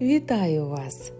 Вітаю вас!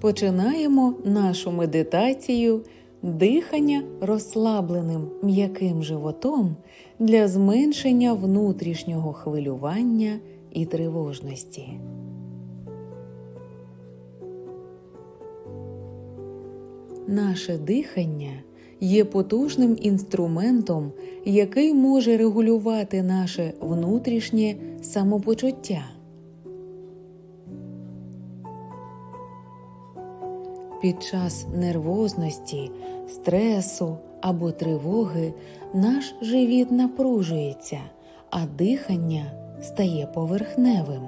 Починаємо нашу медитацію дихання розслабленим м'яким животом для зменшення внутрішнього хвилювання і тривожності. Наше дихання є потужним інструментом, який може регулювати наше внутрішнє самопочуття. Під час нервозності, стресу або тривоги наш живіт напружується, а дихання стає поверхневим.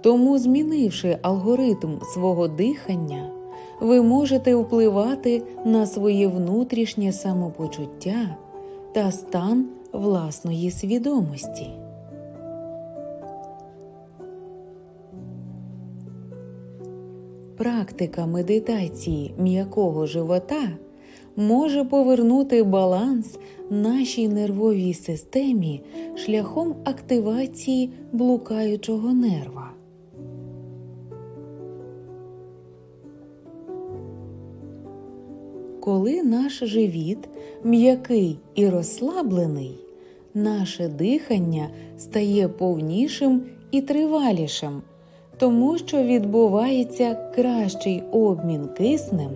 Тому, змінивши алгоритм свого дихання, ви можете впливати на своє внутрішнє самопочуття та стан власної свідомості. Практика медитації м'якого живота може повернути баланс нашій нервовій системі шляхом активації блукаючого нерва. Коли наш живіт м'який і розслаблений, наше дихання стає повнішим і тривалішим, тому що відбувається кращий обмін киснем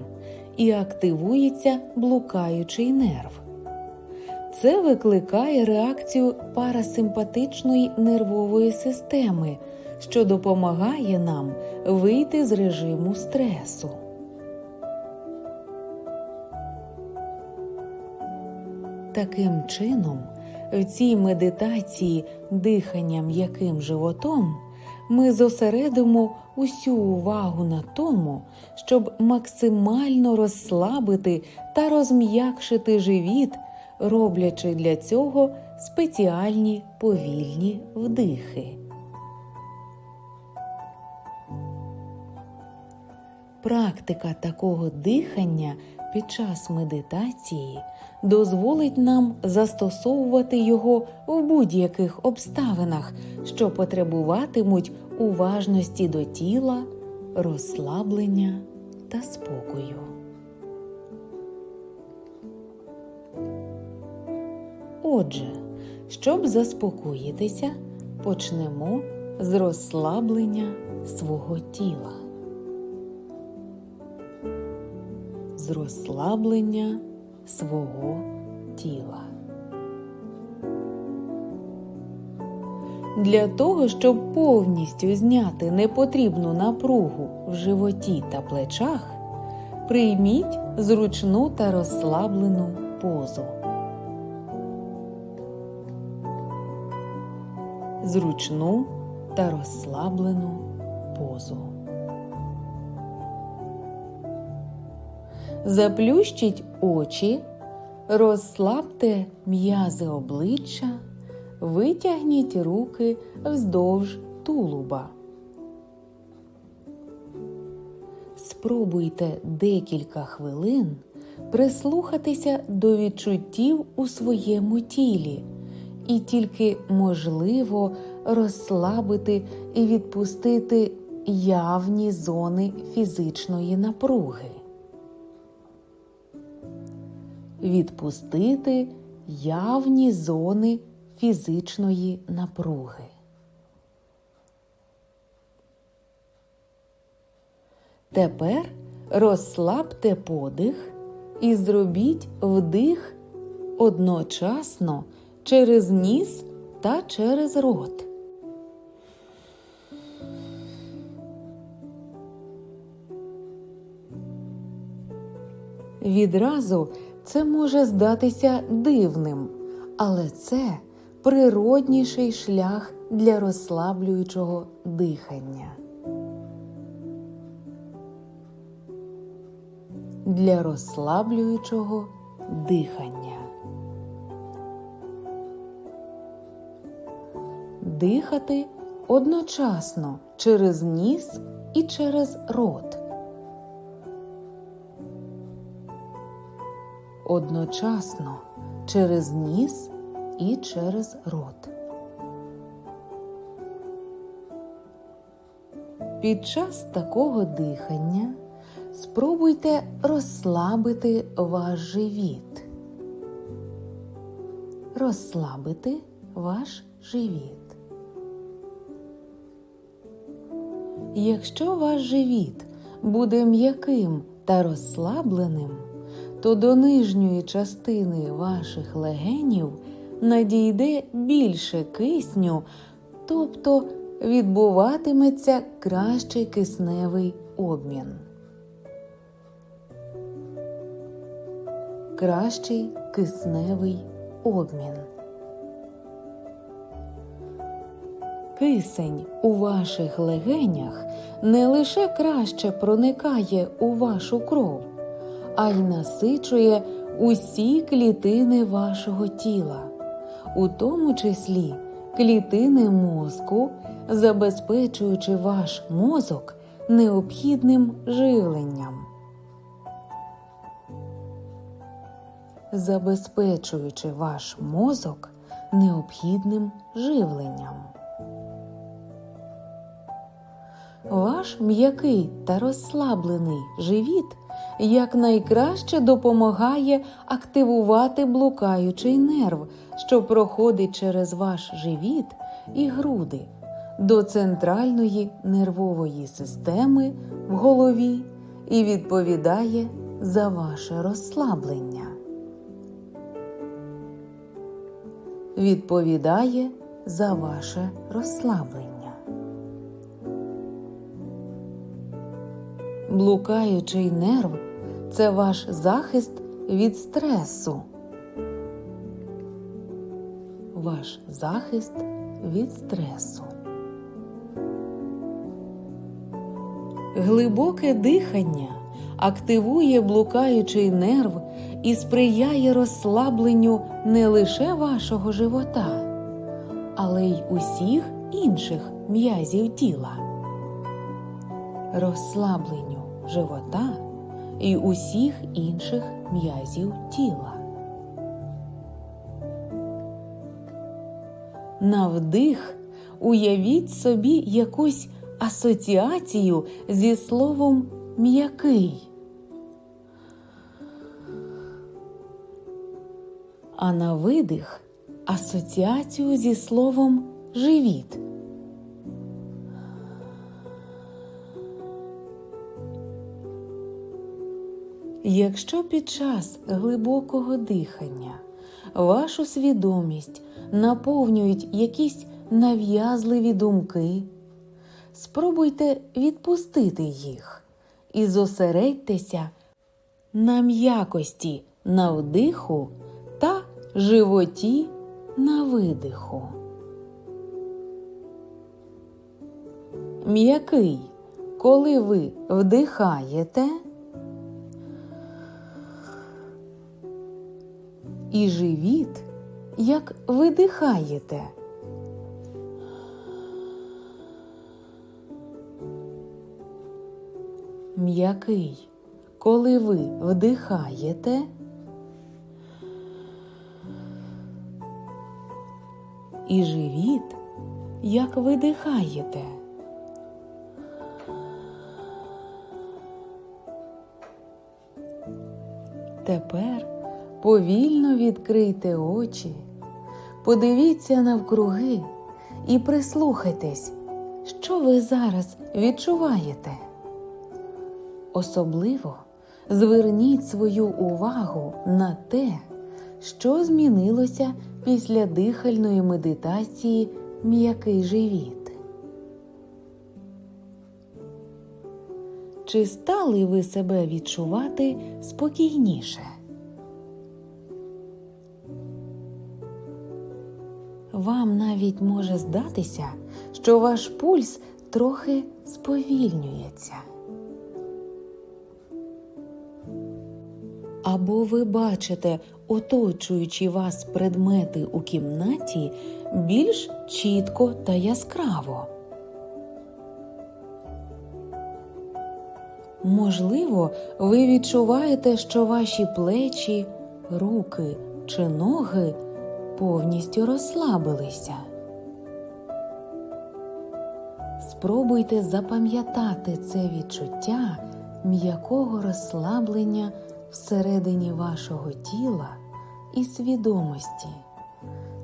і активується блукаючий нерв. Це викликає реакцію парасимпатичної нервової системи, що допомагає нам вийти з режиму стресу. Таким чином, в цій медитації дихання м'яким животом ми зосередимо усю увагу на тому, щоб максимально розслабити та розм'якшити живіт, роблячи для цього спеціальні повільні вдихи. Практика такого дихання під час медитації дозволить нам застосовувати його в будь-яких обставинах, що потребуватимуть уважності до тіла, розслаблення та спокою. Отже, щоб заспокоїтися, почнемо з розслаблення свого тіла. З розслаблення свого тіла. Для того, щоб повністю зняти непотрібну напругу в животі та плечах, прийміть зручну та розслаблену позу. Зручну та розслаблену позу. Заплющіть очі, розслабте м'язи обличчя, витягніть руки вздовж тулуба. Спробуйте декілька хвилин прислухатися до відчуттів у своєму тілі і тільки можливо розслабити і відпустити явні зони фізичної напруги. Відпустити явні зони фізичної напруги. Тепер розслабте подих і зробіть вдих одночасно через ніс та через рот. Відразу це може здатися дивним, але це природніший шлях для розслаблюючого дихання. Для розслаблюючого дихання. Дихати одночасно через ніс і через рот. Одночасно через ніс і через рот. Під час такого дихання спробуйте розслабити ваш живіт. Розслабити ваш живіт. Якщо ваш живіт буде м'яким та розслабленим, то до нижньої частини ваших легенів надійде більше кисню, тобто відбуватиметься кращий кисневий обмін. Кращий кисневий обмін. Кисень у ваших легенях не лише краще проникає у вашу кров, а й насичує усі клітини вашого тіла, у тому числі клітини мозку, забезпечуючи ваш мозок необхідним живленням. Забезпечуючи ваш мозок необхідним живленням. Ваш м'який та розслаблений живіт якнайкраще допомагає активувати блукаючий нерв, що проходить через ваш живіт і груди до центральної нервової системи в голові і відповідає за ваше розслаблення. Відповідає за ваше розслаблення. Блукаючий нерв це ваш захист від стресу. Ваш захист від стресу. Глибоке дихання активує блукаючий нерв і сприяє розслабленню не лише вашого живота, але й усіх інших м'язів тіла. Розслабленню живота і усіх інших м'язів тіла. На вдих уявіть собі якусь асоціацію зі словом м'який. А на видих асоціацію зі словом живіт. Якщо під час глибокого дихання вашу свідомість наповнюють якісь нав'язливі думки, спробуйте відпустити їх і зосередьтеся на м'якості на вдиху та животі на видиху. М'який, коли ви вдихаєте. І живіт, як видихаєте. М'який, коли ви вдихаєте. І живіт, як видихаєте. Тепер Повільно відкрийте очі, подивіться навкруги і прислухайтесь, що ви зараз відчуваєте. Особливо зверніть свою увагу на те, що змінилося після дихальної медитації м'який живіт. Чи стали ви себе відчувати спокійніше? Вам навіть може здатися, що ваш пульс трохи сповільнюється. Або ви бачите оточуючі вас предмети у кімнаті більш чітко та яскраво. Можливо, ви відчуваєте, що ваші плечі, руки чи ноги повністю розслабилися. Спробуйте запам'ятати це відчуття м'якого розслаблення всередині вашого тіла і свідомості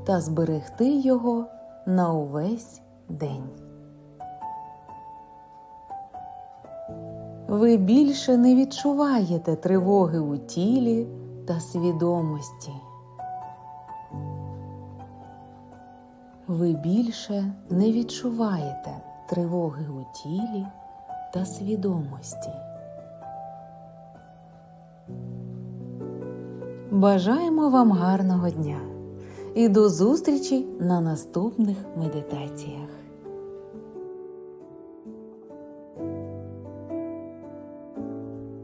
та зберегти його на увесь день. Ви більше не відчуваєте тривоги у тілі та свідомості. Ви більше не відчуваєте тривоги у тілі та свідомості. Бажаємо вам гарного дня і до зустрічі на наступних медитаціях.